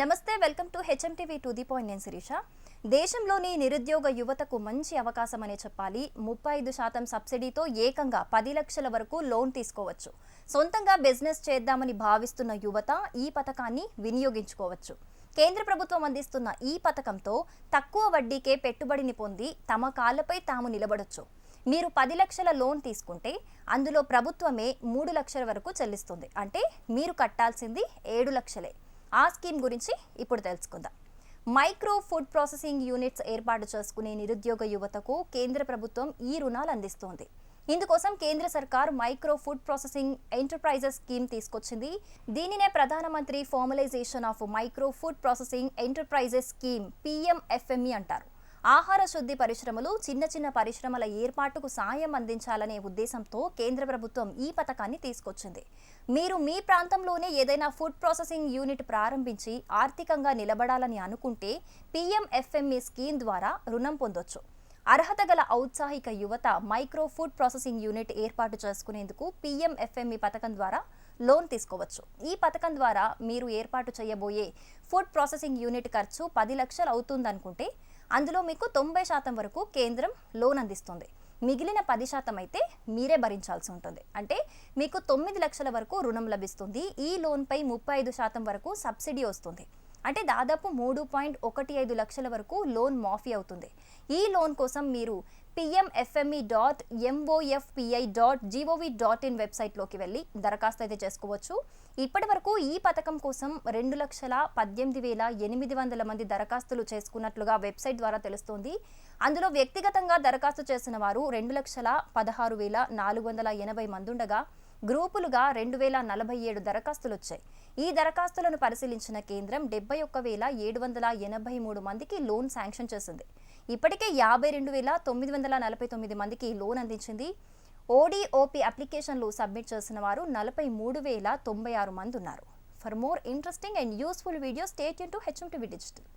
నమస్తే welcome to HMTV to the point నేను శిరీష. దేశంలోని నిరుద్యోగ యువతకు మంచి అవకాశం అనే చెప్పాలి. ముప్పై ఐదు శాతం సబ్సిడీతో ఏకంగా పది లక్షల వరకు లోన్ తీసుకోవచ్చు. సొంతంగా బిజినెస్ చేద్దామని భావిస్తున్న యువత ఈ పథకాన్ని వినియోగించుకోవచ్చు. కేంద్ర ప్రభుత్వం అందిస్తున్న ఈ పథకంతో తక్కువ వడ్డీకే పెట్టుబడిని పొంది తమ కాళ్ళపై తాము నిలబడొచ్చు. మీరు పది లక్షల లోన్ తీసుకుంటే అందులో ప్రభుత్వమే మూడు లక్షల వరకు చెల్లిస్తుంది. అంటే మీరు కట్టాల్సింది ఏడు లక్షలే. ఆ స్కీమ్ గురించి ఇప్పుడు తెలుసుకుందాం. మైక్రో ఫుడ్ ప్రాసెసింగ్ యూనిట్స్ ఏర్పాటు చేసుకునే నిరుద్యోగ యువతకు కేంద్ర ప్రభుత్వం ఈ రుణాలు అందిస్తోంది. ఇందుకోసం కేంద్ర సర్కార్ micro food processing enterprises scheme తీసుకొచ్చింది. దీనినే ప్రధానమంత్రి formalisation of micro food processing enterprises scheme PMFME అంటారు. ఆహార శుద్ధి పరిశ్రమలు చిన్న చిన్న పరిశ్రమల ఏర్పాటుకు సాయం అందించాలనే ఉద్దేశంతో కేంద్ర ప్రభుత్వం ఈ పథకాన్ని తీసుకొచ్చింది. మీరు మీ ప్రాంతంలోనే ఏదైనా ఫుడ్ ప్రాసెసింగ్ యూనిట్ ప్రారంభించి ఆర్థికంగా నిలబడాలని అనుకుంటే పిఎంఎఫ్ఎంఈ స్కీమ్ ద్వారా రుణం పొందొచ్చు. అర్హత గల ఔత్సాహిక యువత మైక్రో ఫుడ్ ప్రాసెసింగ్ యూనిట్ ఏర్పాటు చేసుకునేందుకు పిఎంఎఫ్ఎంఈ పథకం ద్వారా లోన్ తీసుకోవచ్చు. ఈ పథకం ద్వారా మీరు ఏర్పాటు చేయబోయే ఫుడ్ ప్రాసెసింగ్ యూనిట్ ఖర్చు పది లక్షలు అవుతుందనుకుంటే అందులో మీకు తొంభై శాతం వరకు కేంద్రం లోన్ అందిస్తుంది. మిగిలిన పది శాతం అయితే మీరే భరించాల్సి ఉంటుంది. అంటే మీకు తొమ్మిది లక్షల వరకు రుణం లభిస్తుంది. ఈ లోన్పై ముప్పై ఐదు శాతం వరకు సబ్సిడీ వస్తుంది. అంటే దాదాపు మూడు పాయింట్ ఒకటి ఐదు లక్షల వరకు లోన్ మాఫీ అవుతుంది. ఈ లోన్ కోసం మీరు PMFME dot MOFPI dot GOV dot in వెబ్సైట్లోకి వెళ్ళి దరఖాస్తు అయితే చేసుకోవచ్చు. ఇప్పటి వరకు ఈ పథకం కోసం రెండు లక్షల పద్దెనిమిది వేల ఎనిమిది వందల మంది దరఖాస్తులు చేసుకున్నట్లుగా వెబ్సైట్ ద్వారా తెలుస్తోంది. అందులో వ్యక్తిగతంగా దరఖాస్తు చేసిన వారు రెండు లక్షల పదహారు వేల నాలుగు వందల ఎనభై మంది ఉండగా గ్రూపులుగా రెండు వేల నలభై ఏడు దరఖాస్తులు వచ్చాయి ఈ దరఖాస్తులను పరిశీలించిన కేంద్రం డెబ్బై ఒక్క వేల ఏడు వందల ఎనభై మూడు మందికి లోన్ శాంక్షన్ చేసింది. ఇప్పటికే యాభై రెండు వేల తొమ్మిది వందల నలభై తొమ్మిది మందికి లోన్ అందించింది. ఓడిఓపి అప్లికేషన్లు సబ్మిట్ చేసిన వారు నలభై మూడు వేల తొంభై ఆరు మంది ఉన్నారు. For more interesting and useful videos state to HM TV digital.